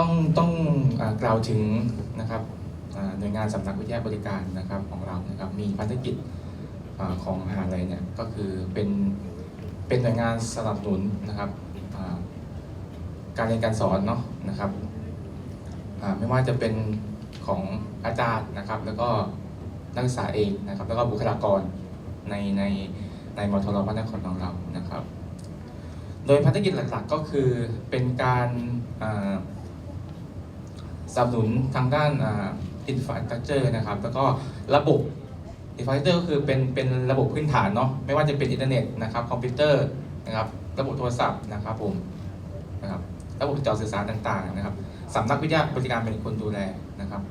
ต้องต้องกล่าวถึงนะครับหน่วยงานสำนักวิทยาบริการนะครับของเรานะครับมีภารกิจอของมหาลัยเนี่ยก็คือเป็นเป็นหน่วยงานสนับสนุนนะครับการเรียนการสอนเนาะนะครับไม่ว่าจะเป็นของอาจารย์นะครับ แล้วก็นักศึกษาเองนะครับ แล้วก็บุคลากรในในในมทรพระนครของเรานะครับ โดยภารกิจหลักๆก็คือเป็นการา สนับสนุนทางด้านอินฟ a สตรักเจอร์นะครับ แล้วก็ระบบอินฟ a สตรักเจอร์ก็คือเป็นเป็นระบบพื้นฐานเนาะไม่ว่าจะเป็นอินเทอร์เน็ตนะครับคอมพิวเตอร์นะครับระบบโทรศัพท์นะครับผมนะครับระบบติดต่อสื่อสารต่างๆนะครับสำนักวิทยาบริการเป็นคนดูแลนะครับ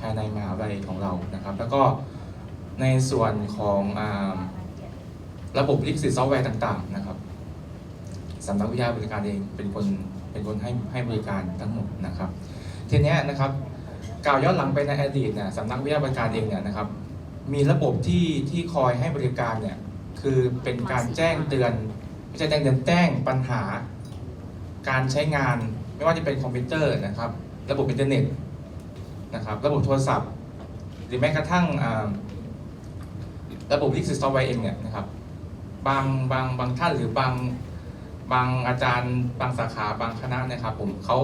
ภายในมหาวิทยาลัยของเรานะครับ แล้วก็ในส่วนของอาระบบลิขสิทธิ์ซอฟต์แวร์ต่างๆนะครับสำนักวิทยาบริการเองเป็นคน เป็นคนให้ให้บริการทั้งหมดนะครับ ทีเนี้ยนะครับกล่าวย้อนหลังไปในอดีตเนี่ยสำนักวิทยาบริการเองเนี่ยนะครับ มีระบบที่ที่คอยให้บริการเนี่ยคือเป็นการแจ้งเตือนไม่ใช่แจ้งเตือนแจ้งปัญหา การใช้งานไม่ว่าจะเป็นคอมพิวเตอร์นะครับ ระบบอินเทอร์เน็ตนะครับ ระบบโทรศัพท์ หรือแม้กระทั่งระบบลิขสิทธิ์ซอฟต์แวร์เองเนี่ยนะครับบางบางบางท่านหรือบาง บางอาจารย์บางสาขาบางคณะนะครับผมเขา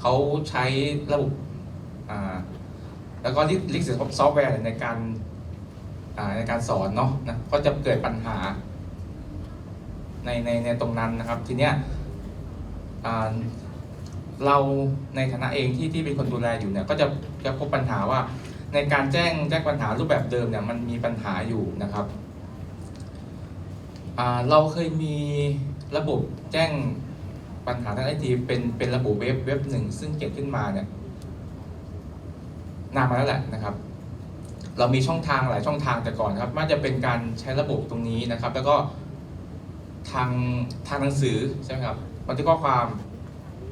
เขาใช้ระบบอ่าแล้วก็ลิขสิทธิ์ซอฟต์แวร์ในการในการสอนเนาะนะก็จะเกิดปัญหาในในในตรงนั้นนะครับ ทีเนี้ยเราในฐานะเองที่ที่เป็นคนดูแลอยู่เนี่ยก็จะจะพบปัญหาว่าในการแจ้งแจ้งปัญหารูปแบบเดิมเนี่ยมันมีปัญหาอยู่นะครับเราเคยมี ระบบแจ้งปัญหาทางไอทีเป็นเป็นระบบเว็บเว็บหนึ่งซึ่งเกิดขึ้นมาเนี่ยนานมาแล้วแหละนะครับ เรามีช่องทางหลายช่องทางแต่ก่อนครับมันจะเป็นการใช้ระบบตรงนี้นะครับ แล้วก็ทางทางหนังสือใช่ไหมครับบันทึกข้อความ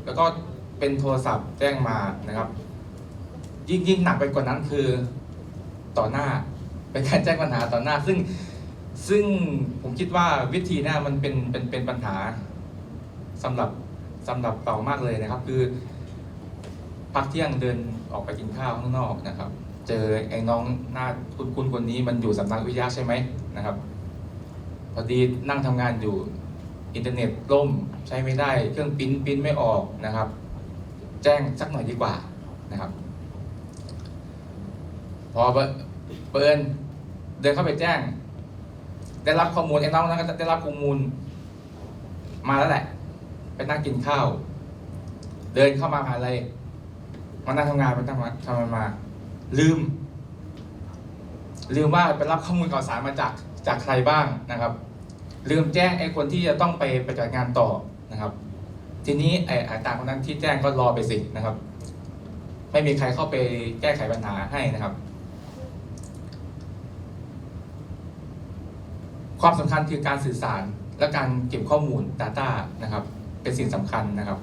แล้วก็เป็นโทรศัพท์แจ้งมานะครับ ยิ่งยิ่งหนักไปกว่านั้นคือต่อหน้าเป็นการแจ้งปัญหาต่อหน้า ซึ่ง ซึ่งผมคิดว่าวิธีเนี้มันเป็นเป็นเป็นปัญหาสำหรับสำหรับเรามากเลยนะครับ คือพักเที่ยงเดินออกไปกินข้าวข้างนอกนะครับ เจอไอ้น้องหน้าคุณคุณคนนี้มันอยู่สำนักวิทยาใช่ไหมนะครับพอดีนั่งทำงานอยู่อินเทอร์เน็ตล่มใช้ไม่ได้ เครื่องปิ้นปิ้นไม่ออกนะครับ แจ้งสักหน่อยดีกว่านะครับ พอเปิดเปิดเดินเข้าไปแจ้ง ได้รับข้อมูลไอ้น้องนั้นก็ได้รับข้อมูล มาแล้วแหละ ไปนั่งกินข้าว เดินเข้ามาหาอะไรมานั่งทำงานมาทำมาทำมามา ลืม ลืมว่าไปรับข้อมูลข่าวสารมาจากจากใครบ้างนะครับ ลืมแจ้งไอ้คนที่จะต้องไปไปจัดงานต่อนะครับ ทีนี้ไอ้ไอ้ตามคนนั้นที่แจ้งก็รอไปสินะครับ ไม่มีใครเข้าไปแก้ไขปัญหาให้นะครับ ความสำคัญคือการสื่อสารและการเก็บข้อมูล Data นะครับ เป็นสิ่งสำคัญนะครับ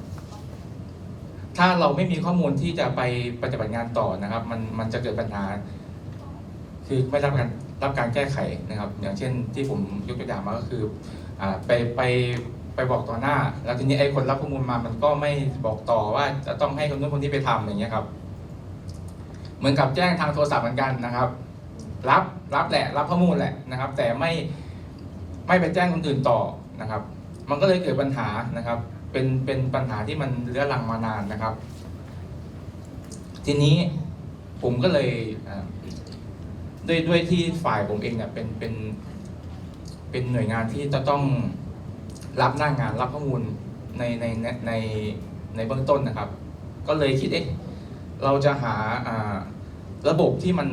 ถ้าเราไม่มีข้อมูลที่จะไปปฏิบัติงานต่อนะครับ มันมันจะเกิดปัญหา คือไม่รับการรับการแก้ไขนะครับ อย่างเช่นที่ผมยกตัวอย่างมาก็คืออไปไปไปบอกต่อหน้า แล้วทีนี้ไอ้คนรับข้อมูลมามันก็ไม่บอกต่อว่าจะต้องให้คนนู้นคนนี้ไปทำอย่างเงี้ยครับ เหมือนกับแจ้งทางโทรศัพท์เหมือนกันนะครับ รับรับแหละ รับข้อมูลแหละนะครับ แต่ไม่ ไม่ไปแจ้งคนอื่นต่อนะครับ มันก็เลยเกิดปัญหานะครับ เป็นเป็นปัญหาที่มันเรื้อรังมานานนะครับ ทีนี้ผมก็เลยด้วยด้วยที่ฝ่ายผมเองเนี่ยเป็นเป็นเป็นหน่วยงานที่จะต้องรับหน้างานรับข้อมูลในในในในเบื้องต้นนะครับ ก็เลยคิดเอ๊ะเราจะหาอ่าระบบที่มัน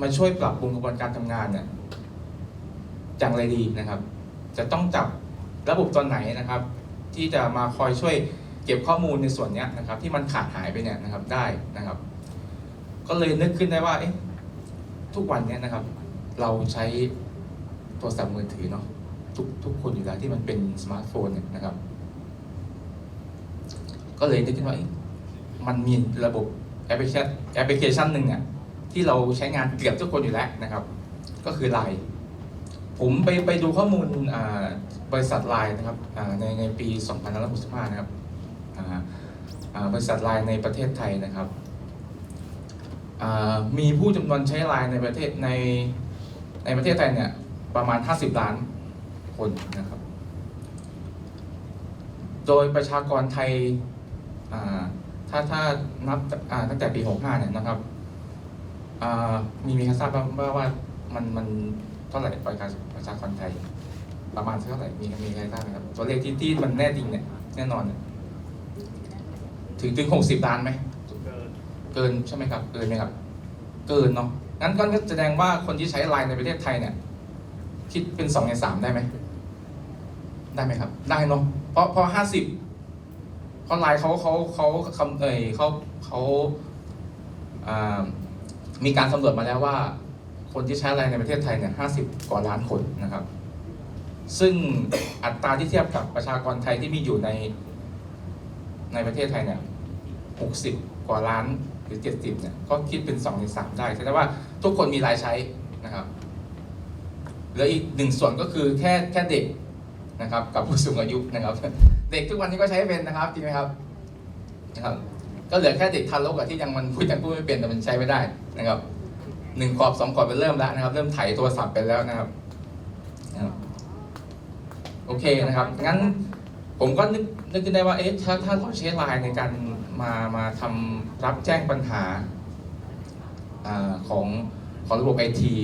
มาช่วยปรับปรุงกระบวนการทำงานเนี่ย อย่างไรดีนะครับ จะต้องจับระบบตอนไหนนะครับ ที่จะมาคอยช่วยเก็บข้อมูลในส่วนนี้นะครับ ที่มันขาดหายไปเนี่ยนะครับได้นะครับ ก็เลยนึกขึ้นได้ว่าทุกวันนี้นะครับ เราใช้โทรศัพท์มือถือเนาะทุกทุกคนอยู่แล้วที่มันเป็นสมาร์ทโฟนเนี่ยนะครับ ก็เลยนึกขึ้นว่าเอ๊ะมันมีระบบแอปพลิเคชันแอปพลิเคชันหนึ่งเนี่ยที่เราใช้งานเกือบทุกคนอยู่แล้วนะครับ ก็คือ Line ผมไปไปดูข้อมูลบริษัทไลน์นะครับในในปี 2565 นะครับบริษัทไลน์ในประเทศไทยนะครับ มีผู้จำนวนใช้ไลน์ในประเทศในในประเทศไทยเนี่ยประมาณ 50 ล้านคนนะครับ โดยประชากรไทยถ้าถ้านับตั้งแต่ปี 65 เนี่ยนะครับมีมีใครทราบบ้างว่าว่ามันมัน เท่าไหร่ประชาประชากรไทย ประมาณเท่าไหร่มีมีใครทราบไหมครับ ตัวเลขที่ที่มันแน่จริงเนี่ยแน่นอนเนี่ยถึงถึง60ล้านไหมเกินใช่ไหมครับเกินไหมครับ เกินเนาะงั้นก็แสดงว่าคนที่ใช้ไลน์ในประเทศไทยเนี่ย คิดเป็นสองในสามได้ไหมได้ไหมครับ ได้เนาะเพราะเพราะห้าสิบเพราะไลน์เขาเขาเขาคำเอ่ยเขาเขาอ่ามีการสำรวจมาแล้วว่า คนที่ใช้ไลน์ในประเทศไทยเนี่ยห้าสิบกว่าล้านคนนะครับ ซึ่งอัตราที่เทียบกับประชากรไทยที่มีอยู่ในในประเทศไทยเนี่ย60กว่าล้านหรือ70เนี่ยก็คิดเป็น2ใน3ได้แสดงว่าทุกคนมีรายใช้นะครับเหลืออีกหนึ่งส่วนก็คือแค่แค่เด็กนะครับ กับผู้สูงอายุนะครับ เด็กทุกวันนี้ก็ใช้เป็นนะครับจริงไหมครับนะครับ ก็เหลือแค่เด็กทารกอะที่ยังมันพูดยังพูดไม่เป็นแต่มันใช้ไม่ได้นะครับ หนึ่งขอบสองขอบเป็นเริ่มแล้วนะครับ เริ่มไถโทรศัพท์ไปแล้วนะครับโอเคนะครับงั้นผมก็นึกนึกขึ้นได้ว่าเอ๊ะถ้าถ้าเราใช้ไลน์ในการมามาทำรับแจ้งปัญหาอของของระบบไอที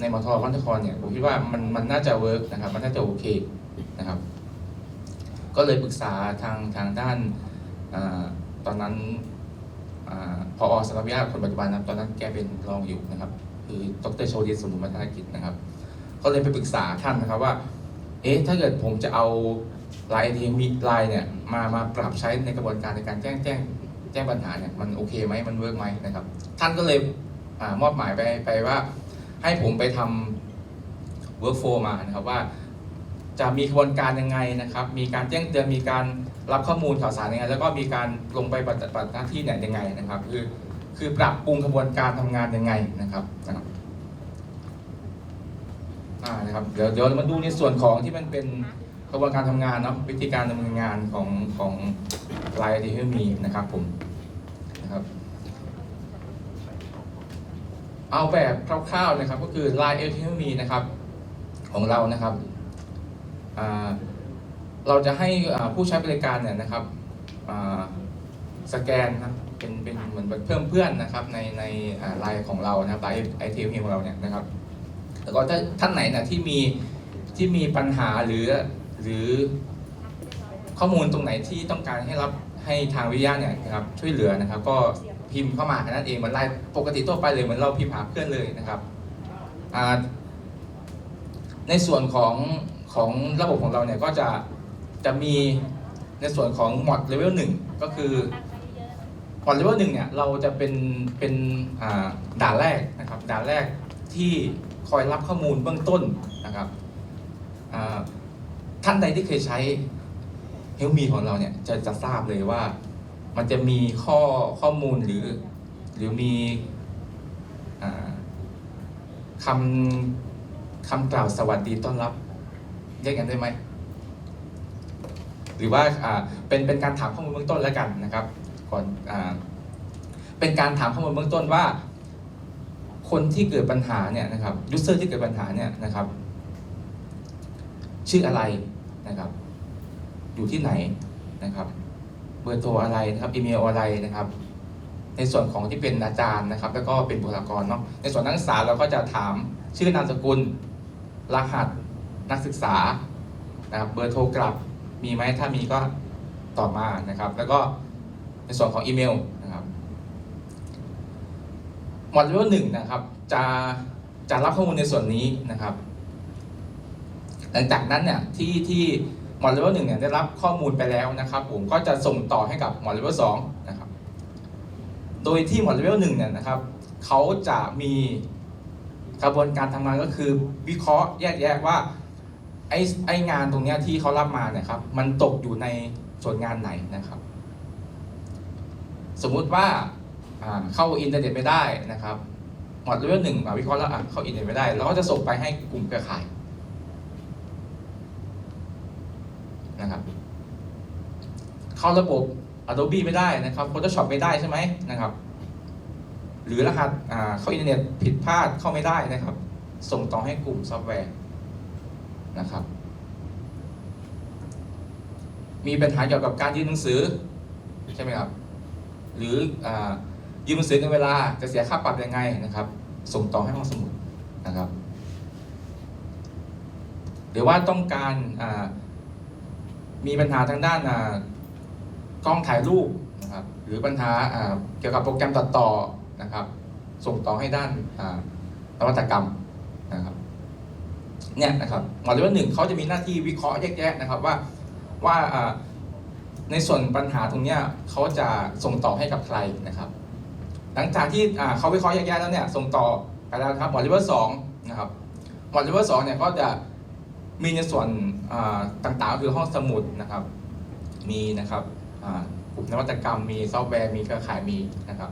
ในมทวัฒนครเนี่ยผมคิดว่ามันมันน่าจะเวิร์กนะครับมันน่าจะโอเคนะครับ ก็เลยปรึกษาทางทางด้านอตอนนั้น พอสารวิทยาคนปัจจุบันนะตอนนั้นแกเป็นรองอยู่นะครับ คือดรโชติสมุทรวัฒนกิจนะครับ ก็เลยไปปรึกษาท่านนะครับว่า เอ๊ะถ้าเกิดผมจะเอาลน์ทีมีลน์เนี่ยมามาปรับใช้ในกระบวนการในการแจ้งแจ้งแจ้งปัญหาเนี่ยมันโอเคไหมมันเวิร์กไหมนะครับ ท่านก็เลยอมอบหมายไปไปว่า ให้ผมไปทำ workflow มานะครับว่าจะมีกระบวนการยังไงนะครับ มีการแจ้งเตือนมีการ รับข้อมูลข่าวสารยังไงแล้วก็มีการลงไปปฏิบัติหน้าที่เนี่ยยังไงนะครับ คือคือปรับปรุงกระบวนการทำงานยังไงนะครับนะครับอ่านะครับเดี๋ยวเดี๋ยวมาดูในส่วนของที่มันเป็นกระบวนการทำงานเนาะวิธีการดำเนินงานของของไลน์ที่มีนะครับผมนะครับ เอาแบบคร่าวๆนะครับ ก็คือ Line เอที่มีนะครับ ของเรานะครับอ่า เราจะให้ผู้ใช้บริการเนี่ยนะครับสแกนนะครับเป็นเป็นเหมือนเพิ่มเพื่อนนะครับในในไลน์ของเรานะครับไลน์ไอทีของเราเนี่ยนะครับแล้วก็ถ้าท่านไหนนะที่มีที่มีปัญหาหรือหรือข้อมูลตรงไหนที่ต้องการให้รับให้ทางวิทยาเนี่ยนะครับช่วยเหลือนะครับ ก็พิมพ์เข้ามาแค่นั้นเองเหมือนไลน์ปกติทั่วไปเลยเหมือนเราพิมพ์หาเพื่อนเลยนะครับในส่วนของของระบบของเราเนี่ยก็จะ จะมีในส่วนของหมดเลเวลหนึ่งก็คือหมดเลเวลหนึ่งเนี่ยเราจะเป็นเป็นด่านแรกนะครับด่านแรกที่คอยรับข้อมูลเบื้องต้นนะครับท่านใดที่เคยใช้เฮลมีของเราเนี่ยจะจะทราบเลยว่ามันจะมีข้อข้อมูลหรือ หรือมีอคำคำกล่าวสวัสดีต้อนรับเรียกกันได้ไหม หรือว่าเป็นเป็นการถามข้อมูลเบื้องต้นแล้วกันนะครับก่อนเป็นการถามข้อมูลเบื้องต้นว่า คนที่เกิดปัญหาเนี่ยนะครับยูเซอร์ที่เกิดปัญหาเนี่ยนะครับ ชื่ออะไรนะครับ อยู่ที่ไหนนะครับ เบอร์โทรอะไรนะครับอีเมลอะไรนะครับ ในส่วนของที่เป็นอาจารย์นะครับ แล้วก็เป็นบุคลากรเนาะในส่วนนักศึกษาเราก็จะถามชื่อนามสกุลรหัสนักศึกษานะครับเบอร์โทรกลับ มีไหมถ้ามีก็ตอบมานะครับ แล้วก็ในส่วนของอีเมลนะครับหมวดเลเวลหนึ่งนะครับจะจะรับข้อมูลในส่วนนี้นะครับ หลังจากนั้นเนี่ยที่ที่หมอดเลเวลหนึ่งเนี่ยได้รับข้อมูลไปแล้วนะครับ ผมก็จะส่งต่อให้กับหมอดเลเวลสองนะครับ โดยที่หมอดเลเวลหนึ่งเนี่ยนะครับเขาจะมีกระบวนการทำงานก็คือวิเคราะห์แยกแยะว่า ไอ้ไองานตรงเนี้ยที่เขารับมาเนี่ยครับมันตกอยู่ในส่วนงานไหนนะครับ สมมุติว่าเข้าอินเทอร์เน็ตไม่ได้นะครับหมอดเลเวลหนึ่งวิเคราะห์แล้วเข้าอินเทอร์เน็ตไม่ได้เราก็จะส่งไปให้กลุ่มเครือข่ายนะครับเข้าระบบ Adobe ไม่ได้นะครับ Photoshop ไม่ได้ใช่ไหมนะครับ หรือรหัสเข้าอินเทอร์เน็ตผิดพลาดเข้าไม่ได้นะครับ ส่งต่อให้กลุ่มซอฟต์แวร์ นะครับ มีปัญหาเกี่ยวกับการยื่นหนังสือใช่ไหมครับ หรืออยืมหนังสือในเวลาจะเสียค่าปรับยังไงนะครับ ส่งต่อให้ห้องสมุดนะครับ หรือว่าต้องการมีปัญหาทางด้านกล้องถ่ายรูปนะครับ หรือปัญหาเกี่ยวกับโปรแกรมตัดต่อนะครับ ส่งต่อให้ด้านนวัตกรรม เนี่ยนะครับหมอเลเวลหนึ่งเขาจะมีหน้าที่วิเคราะห์แยกแยะนะครับว่าว่าในส่วนปัญหาตรงเนี้ยเขาจะส่งต่อให้กับใครนะครับ หลังจากที่เขาวิเคราะห์แยกแยะแล้วเนี่ยส่งต่อไปแล้วครับหมอเลเวลสองนะครับหมอเลเวลสองเนี่ยก็จะมีในส่วนต่างๆก็คือห้องสมุดนะครับ มีนะครับกลุ่มนวัตกรรมมีซอฟต์แวร์มีเครือข่ายมีนะครับ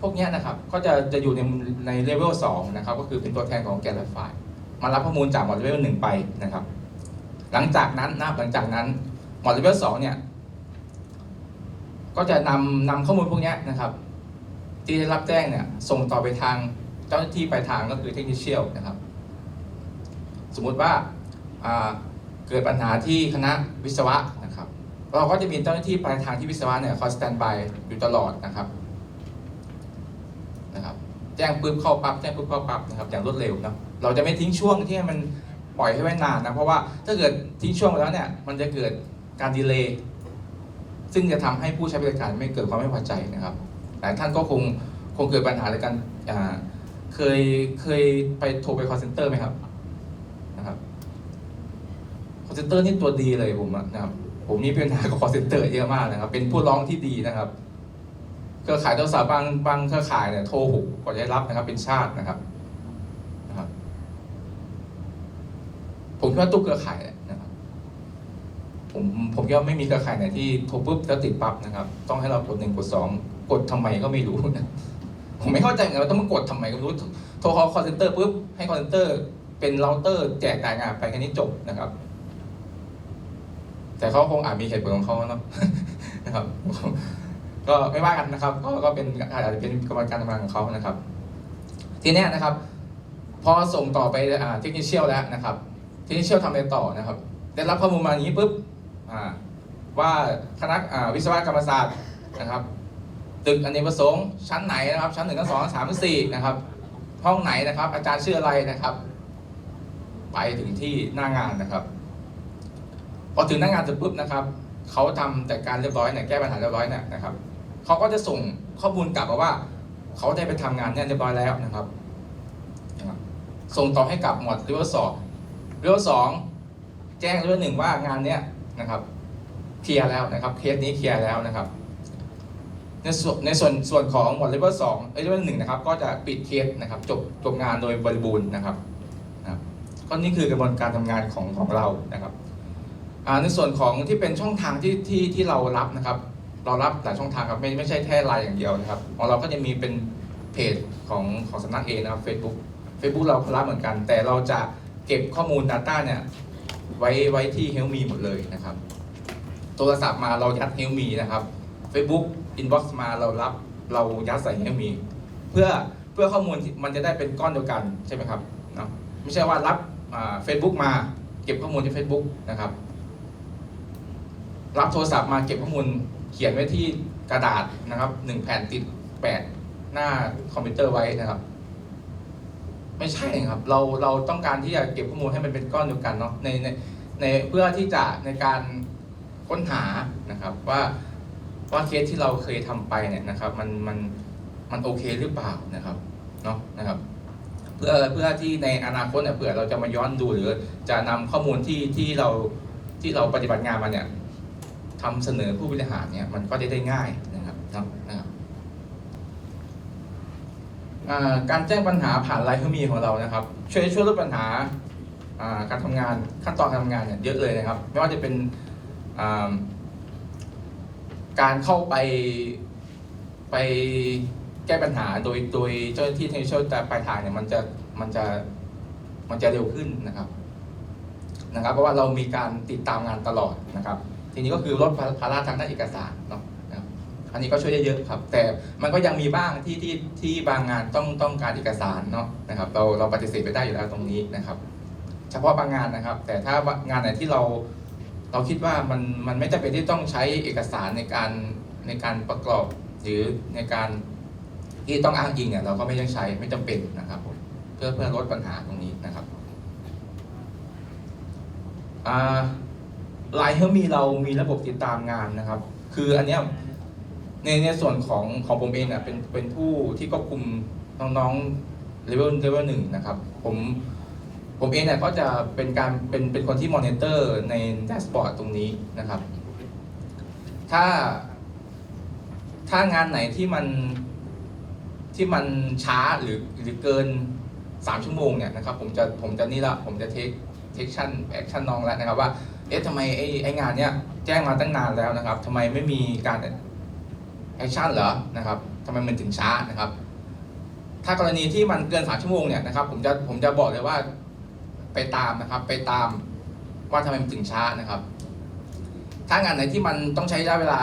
พวกนี้นะครับก็จะจะอยู่ในในเลเวลสองนะครับก็คือเป็นตัวแทนของแกนและฝ่ายมารับข้อมูลจากหมอดเลเวลหนึ่งไปนะครับ หลังจากนั้นนะหลังจากนั้นหมอดเลเวลสองเนี่ยก็จะนำนำข้อมูลพวกนี้นะครับ ที่ได้รับแจ้งเนี่ยส่งต่อไปทางเจ้าหน้าที่ปลายทางก็คือเทคนิคเชียลนะครับ สมมุติว่าเกิดปัญหาที่คณะวิศวะนะครับ เราก็จะมีเจ้าหน้าที่ปลายทางที่วิศวะเนี่ยคอยสแตนบายอยู่ตลอดนะครับ นะครับ แจ้งปุ๊บเข้าปั๊บแจ้งปุ๊บเข้าปั๊บนะครับอย่างรวดเร็วนะเราจะไม่ทิ้งช่วงที่ให้มันปล่อยให้ไว้นานนะเพราะว่าถ้าเกิดทิ้งช่วงไปแล้วเนี่ยมันจะเกิดการดีเลย์ซึ่งจะทำให้ผู้ใช้บริการไม่เกิดความไม่พอใจนะครับหลายท่านก็คงคงเกิดปัญหาในการเคยเคยไปโทรไป call center ไหมครับนะครับ call center นี่ตัวดีเลยผมนะครับผมมีปัญหากับ call center เยอะมากนะครับ เป็นผู้ร้องที่ดีนะครับ เครือข่ายโทรศัพท์บางบางเครือข่ายเนี่ยโทรหกกว่าจะได้รับนะครับ เป็นชาตินะครับนะครับ ผมคิดว่าทุกเครือข่ายนะครับ ผมผมคิดว่าไม่มีเครือข่ายไหนที่โทรปุ๊บแล้วติดปั๊บนะครับ ต้องให้เรากดหนึ่งกดสองกดทำไมก็ไม่รู้นะผมไม่เข้าใจเหมือนกันว่าต้องมากดทำไมก็ไม่รู้โทร call call center ปุ๊บให้ call center เป็นเราเตอร์แจกจ่ายงานไปแค่นี้จบนะครับ แต่เขาคงอาจมีเหตุผลของเขาเนาะนะครับ ก็ไม่ว่ากันนะครับ ก็ก็เป็นอาจจะเป็นกระบวนการทำงานของเขานะครับ ทีเนี้ยนะครับ พอส่งต่อไปเทคนิคเชียลแล้วนะครับเทคนิคเชียลทำอะไรต่อนะครับ ได้รับข้อมูลมาอย่างนี้ปุ๊บว่าคณะวิศวกรรมศาสตร์นะครับตึกอเนกประสงค์ชั้นไหนนะครับ ชั้นหนึ่งชั้นสองชั้นสามชั้นสี่นะครับ ห้องไหนนะครับ อาจารย์ชื่ออะไรนะครับ ไปถึงที่หน้างานนะครับ พอถึงหน้างานเสร็จปุ๊บนะครับเขาทำแต่การเรียบร้อยเนี่ยแก้ปัญหาเรียบร้อยเนี่ยนะครับ เขาก็จะส่งข้อมูลกลับมาว่า เขาได้ไปทำงานเนี่ยเรียบร้อยแล้วนะครับ ส่งต่อให้กับหมวดเลเวลสองเลเวลสองแจ้งเลเวลหนึ่งว่างานเนี้ยนะครับเคลียร์แล้วนะครับเคสนี้เคลียร์แล้วนะครับ ในส่วนในส่วนส่วนของหมวดเลเวลสองเลเวลหนึ่งนะครับก็จะปิดเคสนะครับจบจบงานโดยบริบูรณ์นะครับก็นี่คือกระบวนการทำงานของของเรานะครับในส่วนของที่เป็นช่องทางที่ที่ที่เรารับนะครับ เรารับหลายช่องทางครับไม่ไม่ใช่แค่ไลน์อย่างเดียวนะครับของเราก็จะมีเป็นเพจของของสำนักเองนะครับ Facebook Facebook เราก็รับเหมือนกัน แต่เราจะเก็บข้อมูล Data เนี่ยไว้ไว้ที่ Help Me หมดเลยนะครับ โทรศัพท์มาเรายัด Help Me นะครับ Facebook Inbox มาเรารับเรายัดใส่ Help Me เพื่อเพื่อข้อมูลมันจะได้เป็นก้อนเดียวกันใช่ไหมครับเนาะไม่ใช่ว่ารับเฟซบุ๊กมาเก็บข้อมูลที่ Facebook นะครับ รับโทรศัพท์มาเก็บข้อมูล ขียนไว้ที่กระดาษนะครับหนึ่งแผ่นติดแปดหน้าคอมพิวเตอร์ไว้นะครับ ไม่ใช่ครับ เราเราต้องการที่จะเก็บข้อมูลให้มันเป็นก้อนเดียวกันเนาะในในในเพื่อที่จะในการค้นหานะครับว่าว่าเคสที่เราเคยทำไปเนี่ยนะครับ มันมันมันโอเคหรือเปล่านะครับเนาะนะครับ เพื่อเพื่อที่ในอนาคตเนี่ยเผื่อเราจะมาย้อนดูหรือจะนำข้อมูลที่ที่เราที่เราปฏิบัติงานมาเนี่ย ทำเสนอผู้บริหารเนี่ยมันก็ได้ได้ง่ายนะครับครับนะครับการแจ้งปัญหาผ่านไลน์ที่มีของเรานะครับ ช่วยช่วยลดปัญหาการทำงานขั้นตอนการทำงานเนี่ยเยอะเลยนะครับ ไม่ว่าจะเป็นการเข้าไปไปแก้ปัญหาโดยโดยเจ้าหน้าที่เทคนิคปลายทางเนี่ยมันจะมันจะมันจะเร็วขึ้นนะครับนะครับ เพราะว่าเรามีการติดตามงานตลอดนะครับ ทีนี้ก็คือลดภาระทางด้านเอกสารเนาะอันนี้ก็ช่วยได้เยอะครับ แต่มันก็ยังมีบ้างที่ที่ที่บางงานต้องต้องการเอกสารเนาะนะครับ เราเราปฏิเสธไปได้อยู่แล้วตรงนี้นะครับ เฉพาะบางงานนะครับ แต่ถ้างานไหนที่เราเราคิดว่ามันมันไม่จำเป็นที่ต้องใช้เอกสารในการในการประกอบหรือในการที่ต้องอ้างอิงเนี่ยเราก็ไม่ต้องใช้ไม่จำเป็นนะครับผมเพื่อเพื่อลดปัญหาตรงนี้นะครับอ่า ไลน์เฮมีเรามีระบบติดตามงานนะครับ คืออันเนี้ยในในส่วนของของผมเองอะเป็นเป็นผู้ที่ควบคุมน้องๆเลเวลเลเวลหนึ่งนะครับ ผมผมเองเนี่ยก็จะเป็นการเป็นเป็นคนที่มอนิเตอร์ในแดชบอร์ดตรงนี้นะครับ ถ้าถ้างานไหนที่มันที่มันช้าหรือหรือเกิน 3 ชั่วโมงเนี่ยนะครับ ผมจะผมจะนี่ละผมจะเทคเทคชั่นแอคชั่นน้องแล้วนะครับว่า เอ๊ะทำไมไอ้ไอ้งานเนี้ยแจ้งมาตั้งนานแล้วนะครับทำไมไม่มีการแอคชั่นเหรอนะครับทำไมมันถึงช้านะครับ ถ้ากรณีที่มันเกิน3ชั่วโมงเนี่ยนะครับผมจะผมจะบอกเลยว่าไปตามนะครับ ไปตามว่าทำไมมันถึงช้านะครับ ถ้างานไหนที่มันต้องใช้ระยะเวลา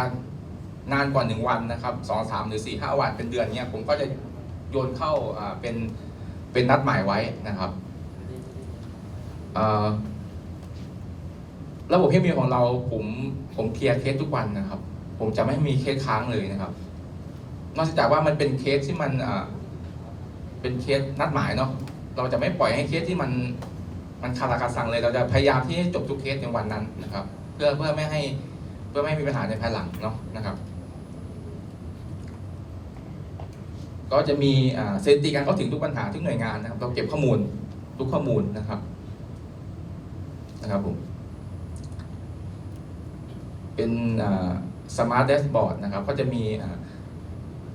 นานกว่าหนึ่งวันนะครับสองสามหรือสี่ห้าวันเป็นเดือนเนี้ยผมก็จะโยนเข้าอ่าเป็นเป็นนัดหมายไว้นะครับเอ่อ ระบบพีมีของเราผมผมเคลียร์เคสทุกวันนะครับ ผมจะไม่มีเคสค้างเลยนะครับ นอกจากว่ามันเป็นเคสที่มันเป็นเคสนัดหมายเนาะเราจะไม่ปล่อยให้เคสที่มันมันคาราคาซังเลย เราจะพยายามที่ให้จบทุกเคสในวันนั้นนะครับ เพื่อเพื่อไม่ให้เพื่อไม่ให้มีปัญหาในภายหลังเนาะนะครับ ก็จะมีสถิติการเข้าถึงทุกปัญหาทุกหน่วยงานนะครับ เราเก็บข้อมูลทุกข้อมูลนะครับนะครับผม เป็นสมาร์ทแดชบอร์ดนะครับ ก็จะมี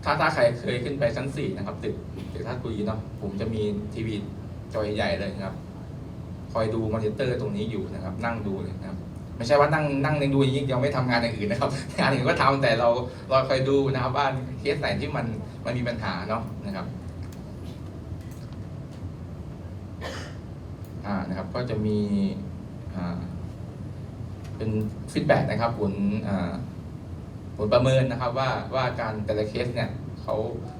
ถ้าถ้าใครเคยขึ้นไปชั้น 4 นะครับ ตึกตึกท่าตุรีเนาะผมจะมีทีวีจอใหญ่เลยนะครับ คอยดูมอนิเตอร์ตรงนี้อยู่นะครับ นั่งดูเลยนะครับ ไม่ใช่ว่านั่งนั่งดูอย่างนี้ยังไม่ทำงานอย่างอื่นนะครับ งานอื่นก็ทำแต่เราเราคอยดูนะครับว่าเคสไหนที่มันมันมีปัญหาเนาะนะครับอ่านะครับก็จะมีอ่า เป็นฟีดแบ็กนะครับผลผลประเมินนะครับว่าว่าการแต่ละเคสเนี่ยเขา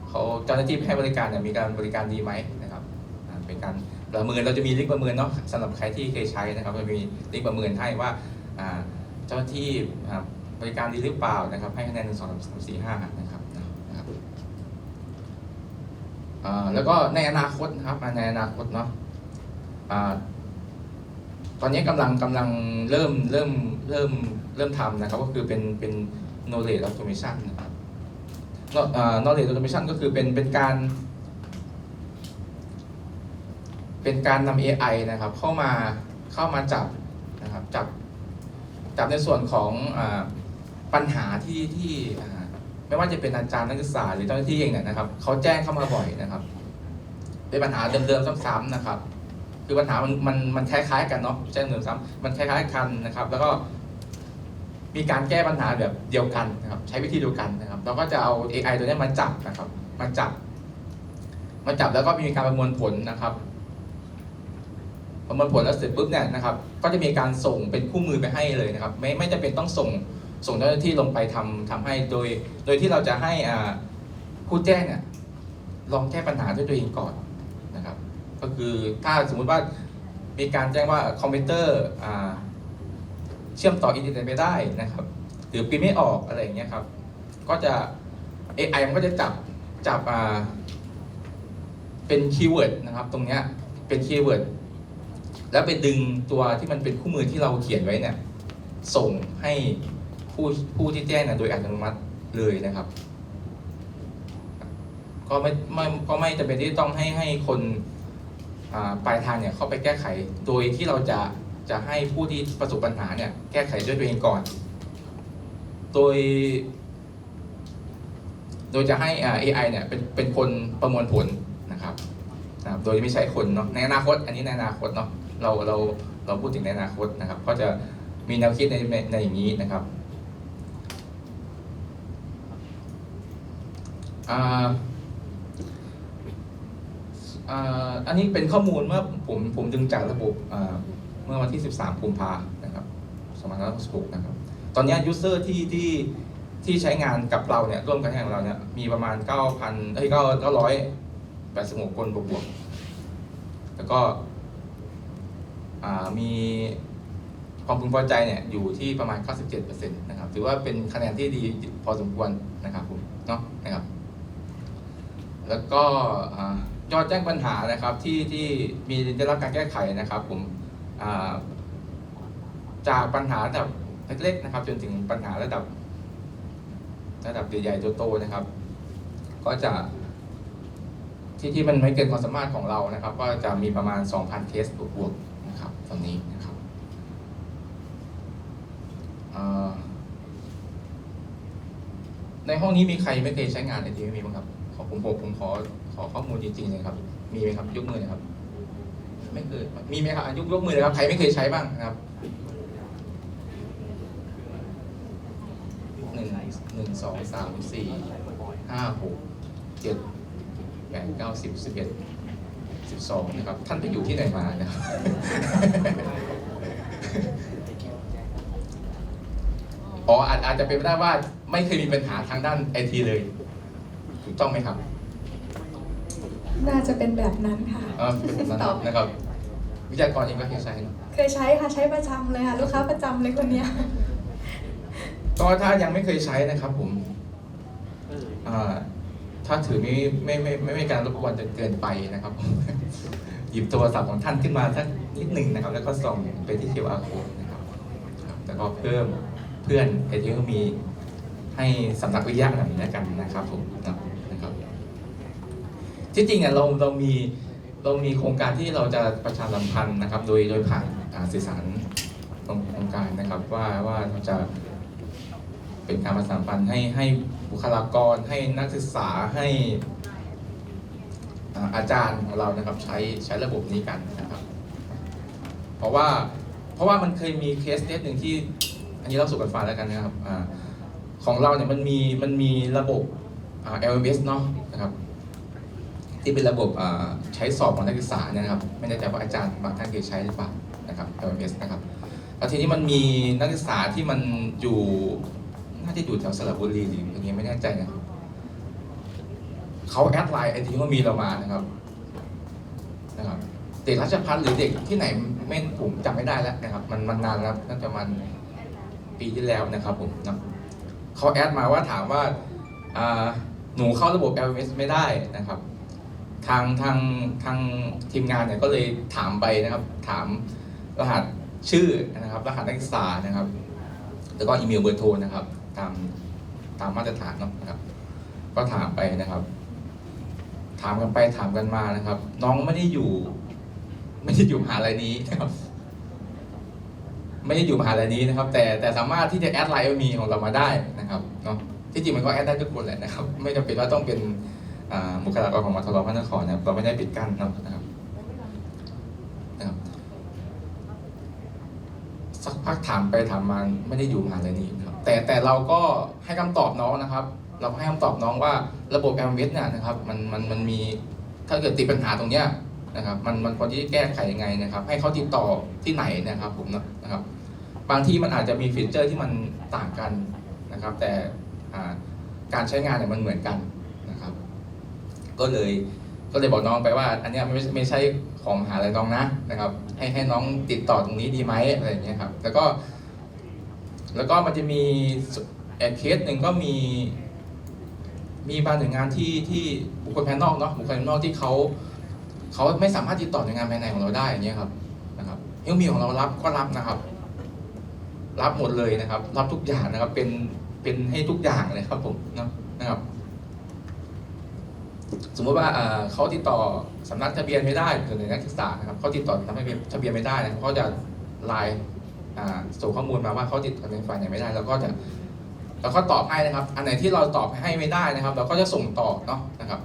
เขาเจ้าหน้าที่ให้บริการเนี่ยมีการบริการดีไหมนะครับเป็นการประเมินเราจะมีลิงก์ประเมินเนาะสำหรับใครที่เคยใช้นะครับจะมีลิงก์ประเมินให้ว่าเจ้าหน้าที่บริการดีหรือเปล่านะครับให้คะแนนหนึ่งสองสามสี่ห้านะครับนะครับแล้วก็ในอนาคตนะครับในอนาคตเนาะ ตอนนี้กำลังกำลังเริ่มเริ่มเริ่มเริ่มทำนะครับก็คือเป็นเป็น knowledge automation นะครับ knowledge automation ก็คือเป็นเป็นการ เป็นการนำ AI นะครับเข้ามาเข้ามาจับนะครับจับจับในส่วนของอปัญหาที่ที่ไม่ว่าจะเป็นอาจารย์นักศึกษาหรือเจ้าหน้าที่เองเนี่ยนะครับเขาแจ้งเข้ามาบ่อยนะครับ เป็นปัญหาเดิมๆซ้ำๆนะครับ คือปัญหามันมันมันคล้ายๆกันเนาะแจ้งเดิมซ้ำมันคล้ายๆกันนะครับ แล้วก็มีการแก้ปัญหาแบบเดียวกันนะครับใช้วิธีเดียวกันนะครับ เราก็จะเอา AI ตัวนี้มาจับนะครับมาจับมาจับแล้วก็มีการประมวลผลนะครับ ประมวลผลแล้วเสร็จปุ๊บเนี่ยนะครับ ก็จะมีการส่งเป็นคู่มือไปให้เลยนะครับ ไม่ไม่จำเป็นต้องส่งส่งเจ้าหน้าที่ลงไปทำทำให้โดย โดยที่เราจะให้อ่าผู้แจ้งเนี่ยลองแก้ปัญหาด้วยตัวเองก่อน ก็คือถ้าสมมุติว่ามีการแจ้งว่าคอมพิวเตอร์เชื่อมต่ออินเทอร์เน็ตไม่ได้นะครับ หรือพิมพ์ไม่ออกอะไรอย่างเงี้ยครับ ก็จะ AI มันก็จะจับจับเป็นคีย์เวิร์ดนะครับ ตรงเนี้ยเป็นคีย์เวิร์ดแล้วไปดึงตัวที่มันเป็นคู่มือที่เราเขียนไว้เนี่ยส่งให้ผู้ผู้ที่แจ้งนี่ยโดยอัตโนมัติเลยนะครับ ก็ไม่ไม่ก็ไม่จำเป็นที่ต้องให้ให้คน ปลายทางเนี่ยเข้าไปแก้ไข โดยที่เราจะจะให้ผู้ที่ประสบปัญหาเนี่ยแก้ไขด้วยตัวเองก่อน โดย โดยจะให้อ่า AI เนี่ยเป็นเป็นคนประมวลผลนะครับนะครับโดยไม่ใช้คนเนาะในอนาคต อันนี้ในอนาคตเนาะเราเราเราพูดถึงในอนาคตนะครับ ก็จะมีแนวคิดในในในอย่างนี้นะครับ อันนี้เป็นข้อมูลเมื่อผมผมดึงจากระบบเมื่อวันที่ 13กุมภานะครับ2566นะครับ ตอนนี้ยูเซอร์ที่ที่ที่ใช้งานกับเราเนี่ยร่วมกันกับเราเนี่ยมีประมาณ 9,000เอ้ย9 986 คนบวกๆแล้วก็มีความพึงพอใจเนี่ยอยู่ที่ประมาณ 97%นะครับ ถือว่าเป็นคะแนนที่ดีพอสมควรนะครับผมเนาะนะครับ แล้วก็อ่า ยอดแจ้งปัญหานะครับที่ที่มีได้รับการแก้ไขนะครับผมจากปัญหาระดับเล็กๆนะครับ จนถึงปัญหาระดับ ระดับใหญ่ๆโตๆนะครับ ก็จะที่ที่มันไม่เกินความสามารถของเรานะครับ ก็จะมีประมาณ 2,000 เคสบวกๆนะครับตอนนี้นะครับในห้องนี้มีใครไม่เคยใช้งานไอทีไม่มีบ้างครับขอผมผมผมขอ อข้อมูลจริงๆเลยครับ มีไหมครับยกมือนะครับ ไม่เคยมีไหมครับอะยกยกมือเลยครับ ใครไม่เคยใช้บ้างนะครับหนึ่งหนึ่งสองสามสี่ห้าหกเจ็ดแปดเก้าสิบสิบเอ็ดสิบสองนะครับ ท่านไปอยู่ที่ไหนมานะครับอ๋ออาจอาจจะเป็นไปได้ว่าไม่เคยมีปัญหาทางด้านไอทีเลย ถูกต้องไหมครับ น่าจะเป็นแบบนั้นค่ะเออเป็นแบบนั้นตอบนะครับ วิทยากรเองก็เคยใช้เนอะเคยใช้ค่ะใช้ประจำเลยค่ะ ลูกค้าประจำเลยคนเนี้ย ก็ถ้ายังไม่เคยใช้นะครับผมอ่าถ้าถือไม่ไม่ไม่ไม่ไม่การรบกวนจนเกินไปนะครับผมหยิบโทรศัพท์ของท่านขึ้นมาสักนิดหนึ่งนะครับ แล้วก็ส่องไปที่ QR code นะครับครับแล้วก็เพิ่มเพื่อนไอที่เขามีให้สำนักวิทยาหน่อยแล้วกันนะครับผมนะครับ ที่จริงอะเราเรามีเรามีโครงการที่เราจะประชาสัมพันธ์นะครับ โดยโดยผ่านาสื่อสารโครงการนะครับว่าว่าเราจะเป็นการประชาสัมพันธ์ให้ให้บุคลากรให้นักศึกษาให้อาอาจารย์ของเรานะครับใช้ใช้ระบบนี้กันนะครับ เพราะว่าเพราะว่ามันเคยมีเคสเคสหนึ่งที่ อันนี้เราสู่กันฟังแล้วกันนะครับอของเราเนี่ยมันมีมันมีระบบอ่า LMS เนาะนะครับ ที่เป็นระบบใช้สอบของนักศึกษาเนี่ยนะครับ ไม่แน่ใจว่าอาจารย์บางท่านเคยใช้หรือเปล่านะครับ LMS นะครับแล้วทีนี้มันมีนักศึกษาที่มันอยู่น่าจะอยู่แถวสระบุรีหรืออย่างเงี้ยไม่แน่ใจนะครับเขาแอดไลน์ไอทีว่ามีเรามานะครับนะครับเด็กราชพัฒหรือเด็กที่ไหนไม่ผมจำไม่ได้แล้วนะครับ มันมันนานแล้วน่าจะมันปีที่แล้วนะครับผมนะเขาแอดมาว่าถามว่าหนูเข้าระบบ LMS ไม่ได้นะครับ ทางทางทางทีมงานเนี่ยก็เลยถามไปนะครับ ถามรหัสชื่อนะครับ รหัสนักศึกษานะครับ แล้วก็อีเมลเบอร์โทรนะครับ ตามตามมาตรฐานเนาะนะครับ ก็ถามไปนะครับ ถามกันไปถามกันมานะครับ น้องไม่ได้อยู่ ไม่ได้อยู่มหาลัยนี้นะครับ ไม่ได้อยู่มหาลัยนี้นะครับ แต่แต่สามารถที่จะแอดไลน์มีของเรามาได้นะครับเนาะที่จริงมันก็แอดได้ทุกคนแหละนะครับ ไม่จำเป็นว่าต้องเป็น บุคลากรของมทรพระนครนะครับเราไม่ได้ปิดกั้นนะครับนะครับ สักพักถามไปถามมาไม่ได้อยู่มหาลัยนี้นะครับ แต่แต่เราก็ให้คำตอบน้องนะครับ เราให้คำตอบน้องว่าระบบ m อ s เวสเนี่ยนะครับมันมันมันมีถ้าเกิดติดปัญหาตรงเนี้ยนะครับ มันมันควรที่จะแก้ไขยังไงนะครับ ให้เขาติดต่อที่ไหนนะครับผมนะนะครับ บางที่มันอาจจะมีฟีเจอร์ที่มันต่างกันนะครับ แต่อ่าการใช้งานเนี่ยมันเหมือนกัน ก็เลยก็เลยบอกน้องไปว่า อันนี้ไม่ไม่ใช่ของมหาลัยน้องนะนะครับ ให้ให้น้องติดต่อตรงนี้ดีไหมอะไรอย่างเงี้ยครับ แล้วก็ แล้วก็มันจะมีแอดเคสหนึ่งก็มี มีบางหน่วยงานที่ที่บุคคลภายนอกเนาะบุคคลภายนอกที่เขาเขาไม่สามารถติดต่อหน่วยงานภายในของเราได้อย่างเงี้ยครับนะครับเฮลมีของเรารับก็รับนะครับ รับหมดเลยนะครับ รับทุกอย่างนะครับเป็นเป็นให้ทุกอย่างเลยครับผมนะนะครับ สมมติว่าเขาติดต่อสำนักทะเบียนไม่ได้หรือนักศึกษานะครับเขาติดต่อสำนักทะเบียนไม่ได้นะเขาจะไลน์ส่งข้อมูลมาว่าเขาติดต่อในฝ่ายไหนไม่ได้เราก็จะเราก็ตอบให้นะครับ อันไหนที่เราตอบให้ไม่ได้นะครับ เราก็จะส่งต่อเนาะนะครับ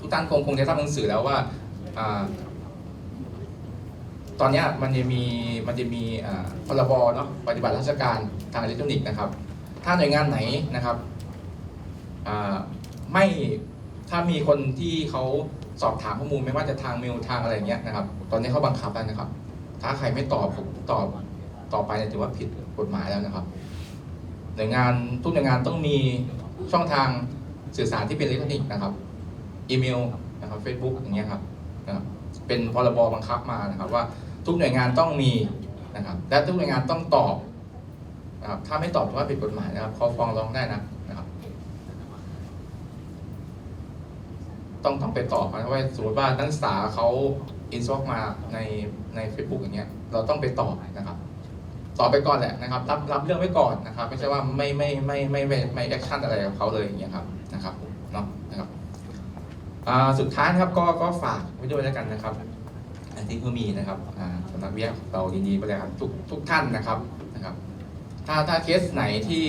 ทุกท่านคงคงได้ทราบหนังสือแล้วว่าตอนนี้มันจะมีมันจะมีพรบเนาะปฏิบัติราชการทางอิเล็กทรอนิกส์นะครับ ถ้าหน่วยงานไหนนะครับไม่ ถ้ามีคนที่เขาสอบถามข้อมูลไม่ว่าจะทางเมลทางอะไรเงี้ยนะครับ ตอนนี้เขาบังคับแล้วนะครับ ถ้าใครไม่ตอบผมตอบต่อไปเนี่ยถือว่าผิดกฎหมายแล้วนะครับ หน่วยงานทุกหน่วยงานต้องมีช่องทางสื่อสารที่เป็นอิเล็กทรอนิกส์นะครับ อีเมลนะครับเฟซบุ๊กอย่างเงี้ยครับนะครับ เป็นพรบบังคับมานะครับว่าทุกหน่วยงานต้องมีนะครับ และทุกหน่วยงานต้องตอบนะครับถ้าไม่ตอบถือว่าผิดกฎหมายนะครับเขาฟ้องร้องได้นะนะครับ ต้องต้องไปตอบนะว่าสมมติว่านักศึกษาเขาอินบ็อกมาในใน Facebook อย่างเงี้ยเราต้องไปตอบนะครับตอบไปก่อนแหละนะครับ รับรับเรื่องไว้ก่อนนะครับ ไม่ใช่ว่าไม่ไม่ไม่ไม่ไม่แอคชั่นอะไรกับเขาเลยอย่างเงี้ยครับนะครับเนาะนะครับอ่าสุดท้ายนะครับก็ก็ฝากไว้ด้วยแล้วกันนะครับอันที่เขามีนะครับอ่าสำนักวิทยาเรายินดีบริการทุกทุกท่านนะครับนะครับ ถ้าถ้าเคสไหนที่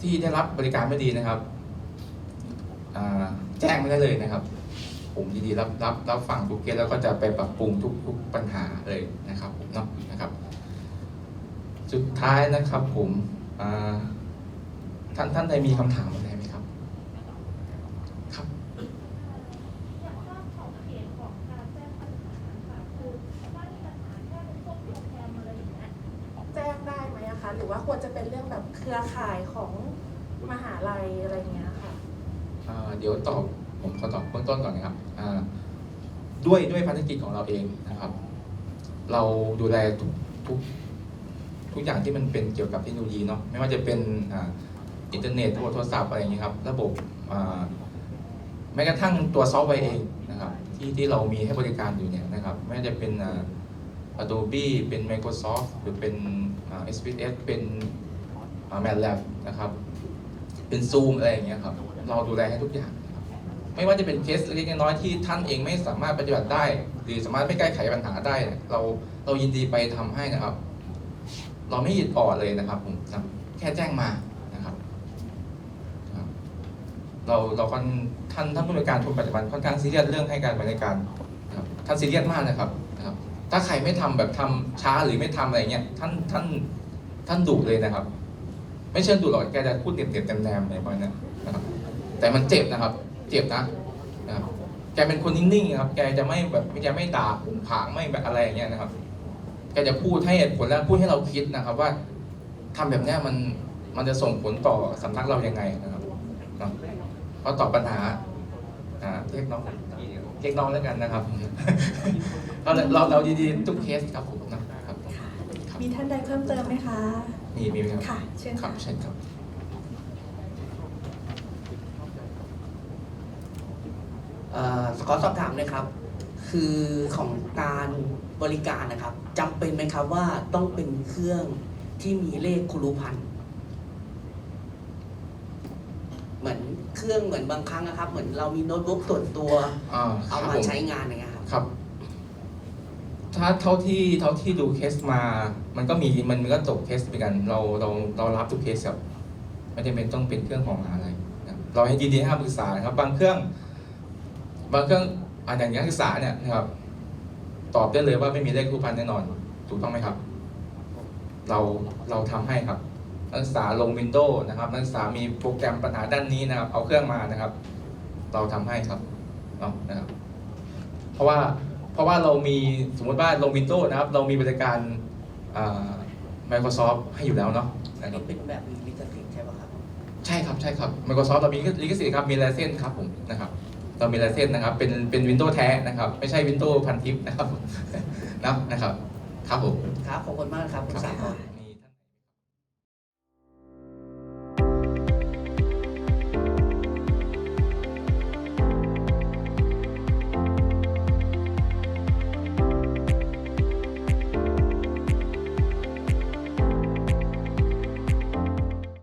ที่ได้รับบริการไม่ดีนะครับอ่า จ้งไม่ได้เลยนะครับ ผมยินดีรับรับรับฟังทุกเคสแล้วก็จะไปปรับปรุงทุกทุกปัญหาเลยนะครับผมเนาะนะครับ สุดท้ายนะครับผมท่านท่านใดมีคำถามอะไร กิจของเราเองนะครับ เราดูแลทุกทุกทุกอย่างที่มันเป็นเกี่ยวกับเทคโนโลยีเนาะไม่ว่าจะเป็นอ,อินเทอร์เน็ตโทรศัพท์อะไรอย่างนี้ครับ ระบบแม้กระทั่งตัวซอฟต์แวร์เองนะครับที่ที่เรามีให้บริการอยู่เนี่ยนะครับไม่ว่าจะเป็นอ่า Adobe เป็น Microsoft หรือเป็นอ่า SPSS เป็น MATLAB นะครับเป็น Zoom อะไรอย่างเงี้ยครับเราดูแลให้ทุกอย่างนะครับไม่ว่าจะเป็นเคสเล็กๆน้อยๆที่ท่านเองไม่สามารถปฏิบัติได้ หรือสามารถไม่แก้ไขปัญหาได้เราเรายินดีไปทำให้นะครับ เราไม่หยุดอ่อนเลยนะครับผมแค่แจ้งมานะครับเราเราค่อนท่านท่านผู้บริการทุนปัจจุบันค่อนข้างซีเรียสเรื่องให้การบริการครับท่านซีเรียสมากนะครับนะครับ ถ้าใครไม่ทำแบบทำช้าหรือไม่ทำอะไรเงี้ยท่านท่านท่านดุเลยนะครับ ไม่เชิญดุหรอกแกจะพูดเต็มๆแนมๆอะไรประมาณนั้นะครับ แต่มันเจ็บนะครับ เจ็บนะนะครับ แกเป็นคนนิ่งๆครับ แกจะไม่แบบแกไม่ด่าผงผางไม่แบบอะไรอย่างเงี้ยนะครับ แกจะพูดให้เหตุผลแล้วพูดให้เราคิดนะครับ ว่าทำแบบเนี้ยมันมันจะส่งผลต่อสำนักเรายังไงนะครับเนาะเพราะตอบปัญหาอ่าเรียกน้องเรียกน้องแล้วกันนะครับเราเราเราดีๆทุกเคสครับผมนะครับผมครับมีท่านใดเพิ่มเติมไหมคะ มีมีไหมครับค่ะเชิญครัค่ะบเช่นครับ เอ่อขอสอบถามเลยครับ คือของการบริการนะครับจำเป็นไหมครับว่าต้องเป็นเครื่องที่มีเลขครูพันธุ์เหมือนเครื่องเหมือนบางครั้งนะครับ เหมือนเรามีโน้ตบุ๊กส่วนตัวอ่าเอาครับมาผมใช้งานอย่างเงี้ยครับครับ ถ้าเท่าที่เท่าที่ดูเคสมา มันก็มีมันก็ตกเคสเหมือนกัน เราเราเรารับทุกเคสครับไม่จำเป็นต้องเป็นเครื่องของมหาอะไรนะครับเราให้ยินดีให้คำปรึกษานะครับ บางเครื่อง บางเครื่องอ่านอย่างนักศึกษาเนี่ยนะครับตอบได้เลยว่าไม่มีเลขคู่พันแน่นอน ถูกต้องไหมครับ เราเราทำให้ครับ นักศึกษาลงวินโดว์นะครับ นักศึกษามีโปรแกรมปัญหาด้านนี้นะครับ เอาเครื่องมานะครับ เราทำให้ครับเนาะนะครับ เพราะว่าเพราะว่าเรามีสมมติว่าลงวินโดว์นะครับ เรามีบริการอ่า Microsoft ให้อยู่แล้วเนาะอันะนครับนี้เป็นแบบมีลิขสิทธิ์ใช่ไหมครับ ใช่ครับใช่ครับ Microsoft เรามีลิขสิทธิ์ครับมีไลเซนส์ครับผมนะครับ เรามีไลเซนส์นะครับ เป็นเป็นวินโดว์แท้นะครับ ไม่ใช่วินโดว์พันทิปนะครับนะนะครับ ครับผม ครับ ขอบคุณมากครับคุณครับสากค่ะร